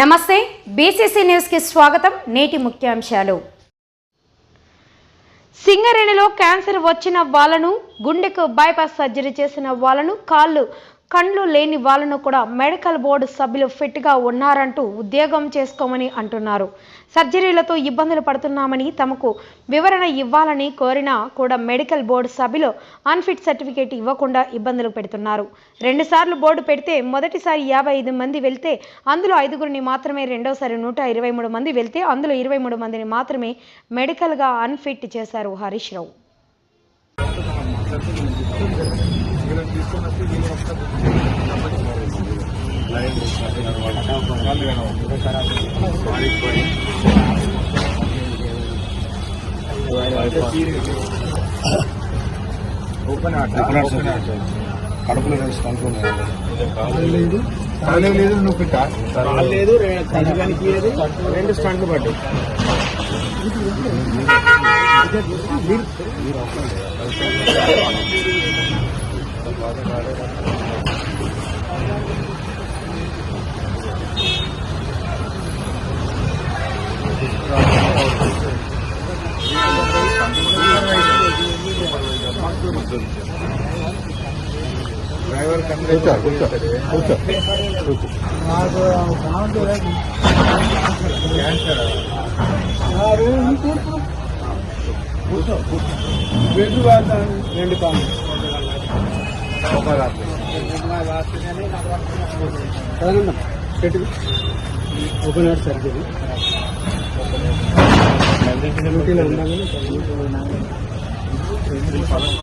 నమస్తే బీసీసీ న్యూస్కి స్వాగతం. నేటి ముఖ్యాంశాలు. సింగరేణిలో క్యాన్సర్ వచ్చిన వాళ్ళను గుండెకు బైపాస్ సర్జరీ చేసిన వాళ్ళను కాళ్ళు కండ్లు లేని వాళ్ళను కూడా మెడికల్ బోర్డు సభ్యులు ఫిట్గా ఉన్నారంటూ ఉద్యోగం చేసుకోమని అంటున్నారు. సర్జరీలతో ఇబ్బందులు పడుతున్నామని తమకు వివరణ ఇవ్వాలని కోరినా కూడా మెడికల్ బోర్డు సభ్యులు అన్ఫిట్ సర్టిఫికేట్ ఇవ్వకుండా ఇబ్బందులు పెడుతున్నారు. రెండుసార్లు బోర్డు పెడితే మొదటిసారి యాభై ఐదు మంది వెళ్తే అందులో ఐదుగురిని మాత్రమే రెండోసారి నూట ఇరవై మూడు మంది వెళ్తే అందులో ఇరవై మూడు మందిని మాత్రమే మెడికల్గా అన్ఫిట్ చేశారు హరీష్ రావు. కడుపులో రెండు స్టంట్లు లేదు కాలేదు లేదు నువ్వు పెట్టా లేదు కంటికి లేదు రెండు స్టంట్లు పడ్డాయి డ్రైవర్ కూర్చో కూర్చో కూర్చో. కూర్చో క్యాన్సర్ రెండు పాము ఒక రాత్రి చెట్టు ఓపెన్ హార్ట్ సర్జరీ డ్యూటీలో ఉండగానే